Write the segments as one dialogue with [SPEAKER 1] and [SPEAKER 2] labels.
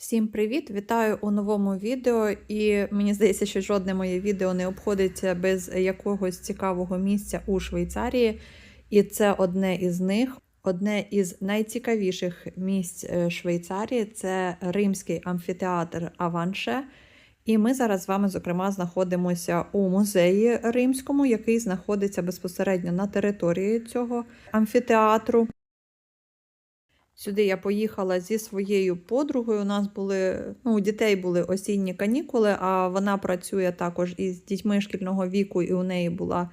[SPEAKER 1] Всім привіт! Вітаю у новому відео. І мені здається, що жодне моє відео не обходиться без якогось цікавого місця у Швейцарії. І це одне із них. Одне із найцікавіших місць е, Швейцарії це римський амфітеатр Аванше. І ми зараз з вами, зокрема, знаходимося у музеї римському, який знаходиться безпосередньо на території цього амфітеатру. Сюди я поїхала зі своєю подругою. У нас були ну, у дітей були осінні канікули, а вона працює також із дітьми шкільного віку, і у неї була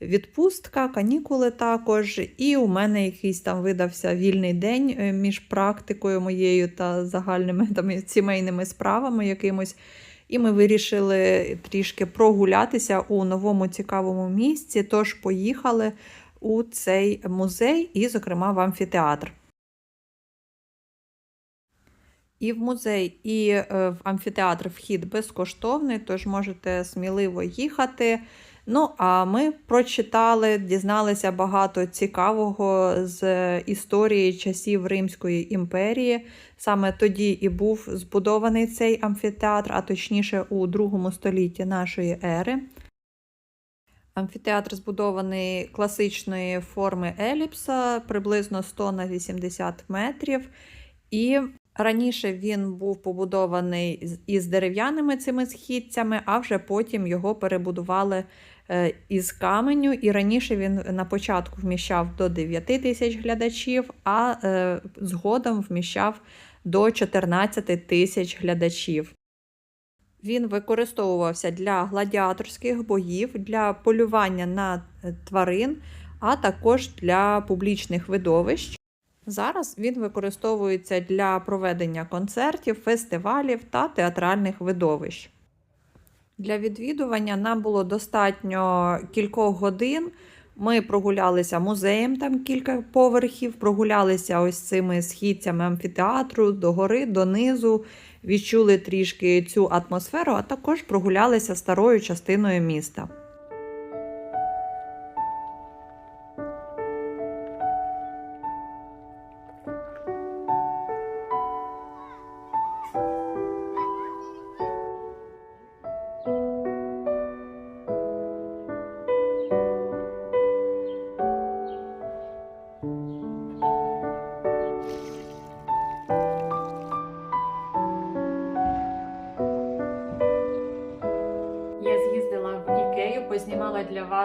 [SPEAKER 1] відпустка, канікули також. І у мене якийсь там видався вільний день е, між практикою моєю та загальними там, сімейними справами якимось. І ми вирішили трішки прогулятися у новому цікавому місці. Тож поїхали у цей музей, і, зокрема, в амфітеатр. І в музей, і е, в амфітеатр вхід безкоштовний, тож можете сміливо їхати. Ну, а ми прочитали, дізналися багато цікавого з історії часів Римської імперії. Саме тоді і був збудований цей амфітеатр, а точніше у другому столітті нашої ери. Амфітеатр збудований класичної форми еліпса, приблизно 100 на 80 метрів. І Раніше він був побудований із дерев'яними цими східцями, а вже потім його перебудували е, із каменю. І раніше він на початку вміщав до 9 тисяч глядачів, а е, згодом вміщав до 14 тисяч глядачів. Він використовувався для гладіаторських боїв, для полювання на е, тварин, а також для публічних видовищ. Зараз він використовується для проведення концертів, фестивалів та театральних видовищ. Для відвідування нам було достатньо кількох годин. Ми прогулялися музеєм, там кілька поверхів, прогулялися ось цими східцями амфітеатру догори, донизу, відчули трішки цю атмосферу, а також прогулялися старою частиною міста.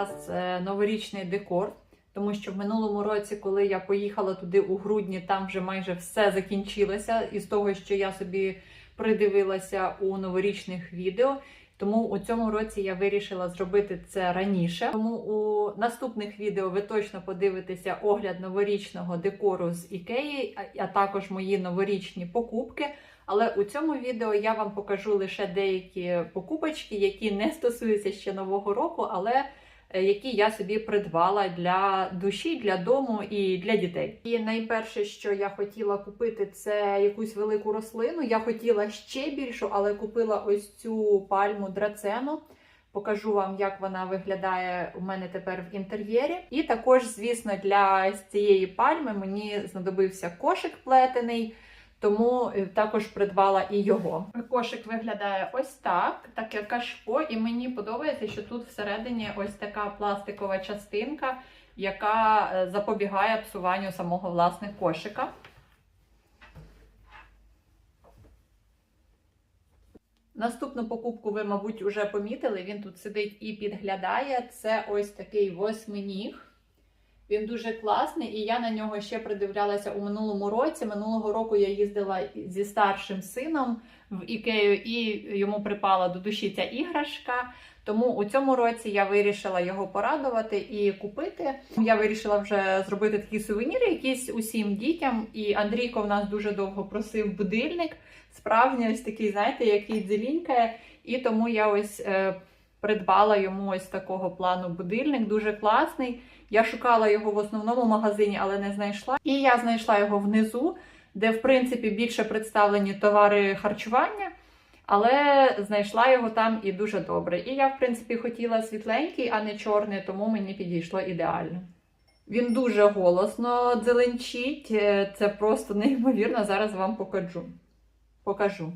[SPEAKER 1] Для е, новорічний декор. Тому що в минулому році, коли я поїхала туди у грудні, там вже майже все закінчилося із того, що я собі придивилася у новорічних відео. Тому у цьому році я вирішила зробити це раніше. Тому у наступних відео ви точно подивитеся огляд новорічного декору з Ікеї, а також мої новорічні покупки. Але у цьому відео я вам покажу лише деякі покупочки, які не стосуються ще нового року, але які я собі придбала для душі, для дому і для дітей. І найперше, що я хотіла купити, це якусь велику рослину. Я хотіла ще більшу, але купила ось цю пальму драцену. Покажу вам, як вона виглядає у мене тепер в інтер'єрі. І також, звісно, для цієї пальми мені знадобився кошик плетений. Тому е, також придбала і його. Кошик виглядає ось так, таке кашпо, і мені подобається, що тут всередині ось така пластикова частинка, яка е, запобігає псуванню самого власне кошика. Наступну покупку ви, мабуть, вже помітили. Він тут сидить і підглядає. Це ось такий восьминіг. Він дуже класний, і я на нього ще придивлялася у минулому році. Минулого року я їздила зі старшим сином в Ікею, і йому припала до душі ця іграшка. Тому у цьому році я вирішила його порадувати і купити. Я вирішила вже зробити такі сувеніри, якісь усім дітям. І Андрійко в нас дуже довго просив будильник. Справжній ось такий, знаєте, який дзелінькає. І тому я ось е, придбала йому ось такого плану будильник, дуже класний. Я шукала його в основному магазині, але не знайшла. І я знайшла його внизу, де, в принципі, більше представлені товари харчування. Але знайшла його там і дуже добре. І я, в принципі, хотіла світленький, а не чорний, тому мені підійшло ідеально. Він дуже голосно дзеленчить, це просто неймовірно, зараз вам покажу. покажу.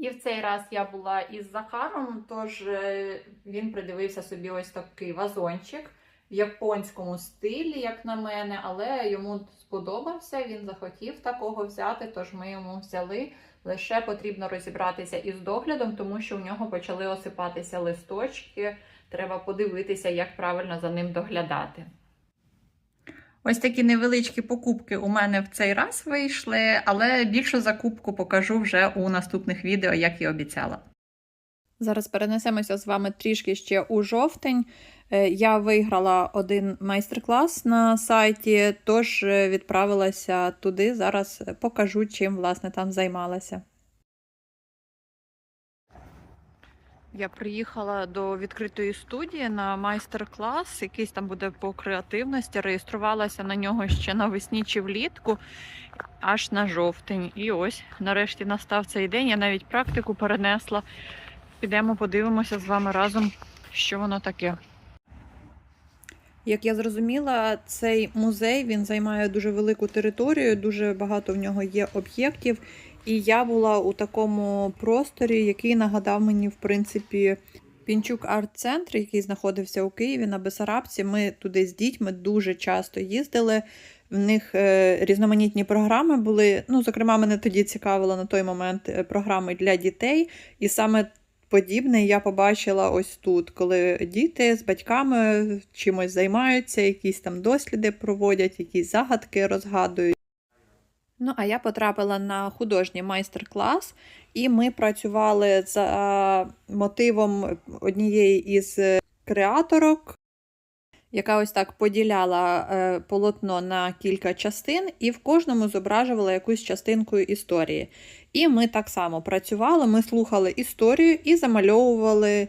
[SPEAKER 1] І в цей раз я була із Захаром, тож е, він придивився собі ось такий вазончик в японському стилі, як на мене, але йому сподобався, він захотів такого взяти, тож ми йому взяли. Лише потрібно розібратися із доглядом, тому що у нього почали осипатися листочки. Треба подивитися, як правильно за ним доглядати. Ось такі невеличкі покупки у мене в цей раз вийшли, але більшу закупку покажу вже у наступних відео, як і обіцяла. Зараз перенесемося з вами трішки ще у жовтень. Е, Я виграла один майстер-клас на сайті, тож е, відправилася туди. Зараз покажу, чим власне там займалася. Я приїхала до відкритої студії на майстер-клас, якийсь там буде по креативності. Реєструвалася на нього ще навесні чи влітку, аж на жовтень. І ось нарешті настав цей день. Я навіть практику перенесла. Підемо подивимося з вами разом, що воно таке. Як я зрозуміла, цей музей він займає дуже велику територію, дуже багато в нього є об'єктів. І я була у такому просторі, який нагадав мені, в принципі, Пінчук арт-центр, який знаходився у Києві на Бесарабці. Ми туди з дітьми дуже часто їздили. В них е, різноманітні програми були. Ну, зокрема, мене тоді цікавило на той момент е, програми для дітей. І саме подібне я побачила ось тут, коли діти з батьками чимось займаються, якісь там досліди проводять, якісь загадки розгадують. Ну, а я потрапила на художній майстер-клас, і ми працювали за мотивом однієї із креаторок, яка ось так поділяла е, полотно на кілька частин, і в кожному зображувала якусь частинку історії. І ми так само працювали, ми слухали історію і замальовували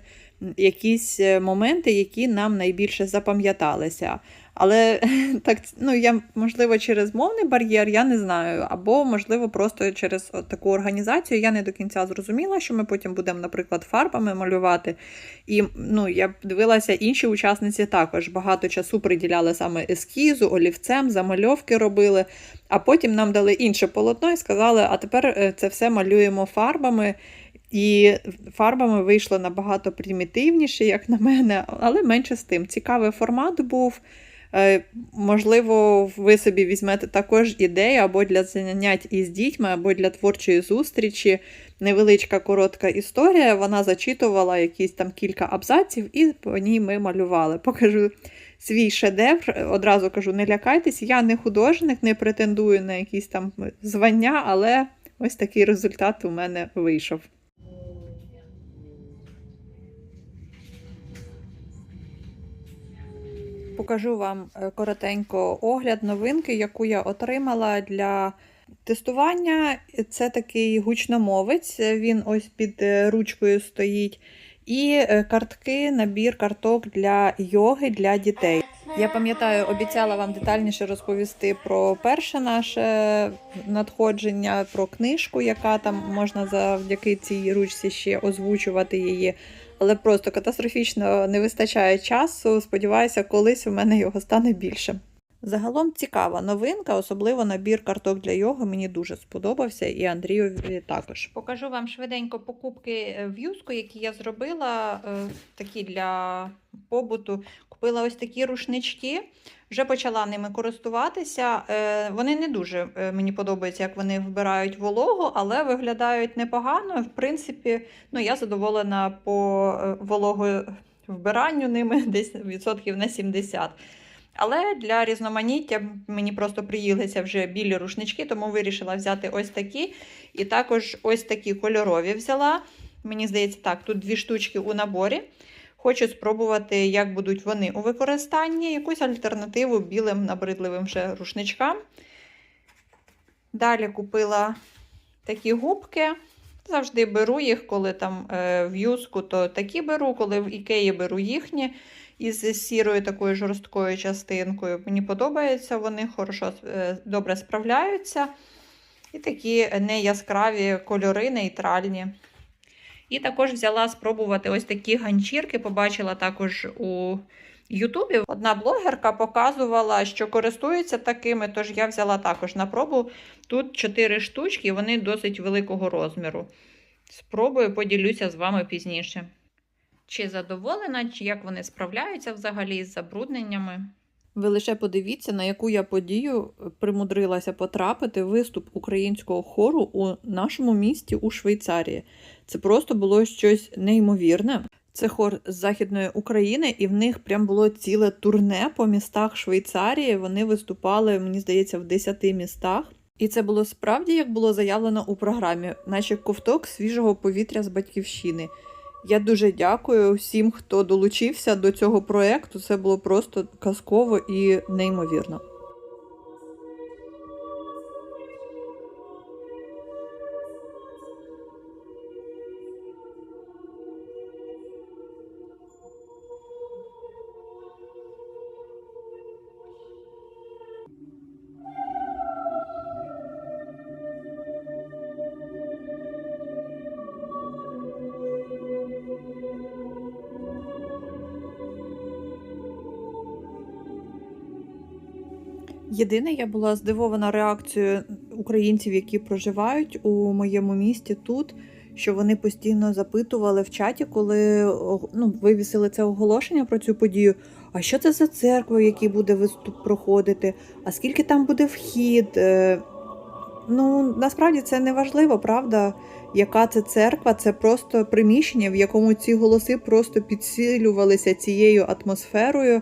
[SPEAKER 1] якісь е, моменти, які нам найбільше запам'яталися. Але так, ну я можливо через мовний бар'єр, я не знаю. Або, можливо, просто через таку організацію я не до кінця зрозуміла, що ми потім будемо, наприклад, фарбами малювати. І ну, я дивилася, інші учасниці також багато часу приділяли саме ескізу, олівцем, замальовки робили. А потім нам дали інше полотно і сказали, а тепер е, це все малюємо фарбами. І фарбами вийшло набагато примітивніше, як на мене, але менше з тим. Цікавий формат був. Е, Можливо, ви собі візьмете також ідею або для занять із дітьми, або для творчої зустрічі. Невеличка коротка історія. Вона зачитувала якісь там кілька абзаців, і по ній ми малювали. Покажу свій шедевр. Одразу кажу: не лякайтесь, я не художник, не претендую на якісь там звання, але ось такий результат у мене вийшов. Покажу вам е, коротенько огляд новинки, яку я отримала для тестування. Це такий гучномовець, він ось під е, ручкою стоїть. І е, картки, набір карток для йоги для дітей. Я пам'ятаю, обіцяла вам детальніше розповісти про перше наше надходження, про книжку, яка там можна завдяки цій ручці ще озвучувати її. Але просто катастрофічно не вистачає часу. Сподіваюся, колись у мене його стане більше. Загалом цікава новинка, особливо набір карток для його мені дуже сподобався, і Андрію також. Покажу вам швиденько покупки в юску, які я зробила, е, такі для побуту. Купила ось такі рушнички, вже почала ними користуватися. Е, Вони не дуже е, мені подобаються, як вони вбирають вологу, але виглядають непогано. В принципі, ну, я задоволена по е, вологу вбиранню ними десь відсотків на 70. Але для різноманіття мені просто приїлися вже білі рушнички, тому вирішила взяти ось такі. І також ось такі кольорові взяла. Мені здається, так, тут дві штучки у наборі. Хочу спробувати, як будуть вони у використанні, якусь альтернативу білим набридливим ще рушничкам. Далі купила такі губки. Завжди беру їх, коли там е, в юску, то такі беру, коли в ікеї беру їхні із сірою такою жорсткою частинкою. Мені подобається, вони хорошо е, добре справляються. І такі неяскраві кольори, нейтральні. І також взяла спробувати ось такі ганчірки. Побачила також у Ютубі одна блогерка показувала, що користується такими, тож я взяла також на пробу. Тут чотири штучки, вони досить великого розміру. Спробую, поділюся з вами пізніше. Чи задоволена, чи як вони справляються взагалі з забрудненнями. Ви лише подивіться, на яку я подію примудрилася потрапити виступ українського хору у нашому місті у Швейцарії. Це просто було щось неймовірне. Це хор з Західної України, і в них прям було ціле турне по містах Швейцарії. Вони виступали, мені здається, в 10 містах. І це було справді, як було заявлено у програмі, наче ковток свіжого повітря з батьківщини. Я дуже дякую всім, хто долучився до цього проекту. Це було просто казково і неймовірно. Єдине, я була здивована реакцією українців, які проживають у моєму місті тут, що вони постійно запитували в чаті, коли ну, вивісили це оголошення про цю подію. А що це за церква, в якій буде виступ проходити? А скільки там буде вхід? Е, Ну, насправді це не важливо, правда, яка це церква, це просто приміщення, в якому ці голоси просто підсилювалися цією атмосферою.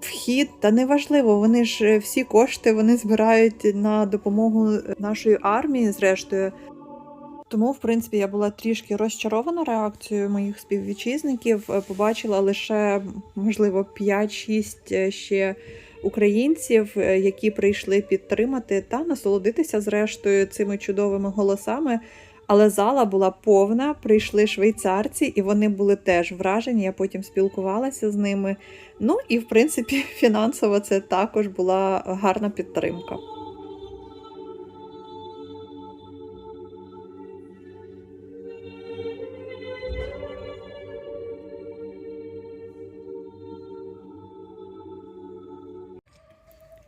[SPEAKER 1] Вхід, та неважливо, вони ж е, всі кошти вони збирають на допомогу нашої армії, зрештою. Тому, в принципі, я була трішки розчарована реакцією моїх співвітчизників. Е, Побачила лише, можливо, 5-6 ще українців, е, які прийшли підтримати та насолодитися зрештою цими чудовими голосами. Але зала була повна, прийшли швейцарці, і вони були теж вражені. Я потім спілкувалася з ними. Ну і в принципі, фінансово це також була гарна підтримка.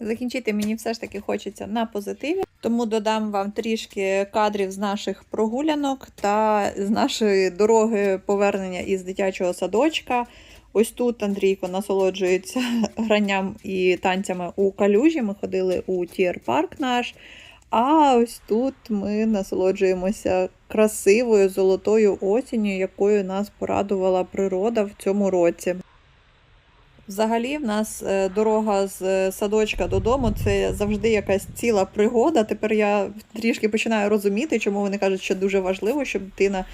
[SPEAKER 1] Закінчити мені все ж таки хочеться на позитиві, тому додам вам трішки кадрів з наших прогулянок та з нашої дороги повернення із дитячого садочка. Ось тут Андрійко насолоджується гранням і танцями у калюжі. Ми ходили у тір-парк наш. А ось тут ми насолоджуємося красивою золотою осінню, якою нас порадувала природа в цьому році. Взагалі, в нас е, дорога з е, садочка додому це завжди якась ціла пригода. Тепер я трішки починаю розуміти, чому вони кажуть, що дуже важливо, щоб дитина,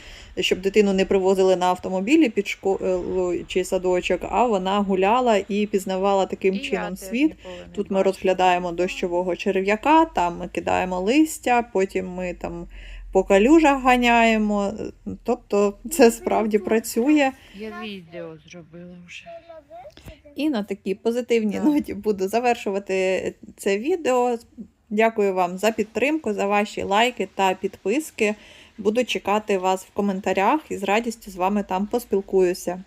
[SPEAKER 1] щоб дитину не привозили на автомобілі під школу чи садочок, а вона гуляла і пізнавала таким чином світ. Тут ми розглядаємо дощового черв'яка, там ми кидаємо листя, потім ми там по калюжах ганяємо. Тобто це справді працює.
[SPEAKER 2] Я відео зробила вже.
[SPEAKER 1] І на такій позитивній
[SPEAKER 2] Так.
[SPEAKER 1] ноті буду завершувати це відео. Дякую вам за підтримку, за ваші лайки та підписки. Буду чекати вас в коментарях і з радістю з вами там поспілкуюся.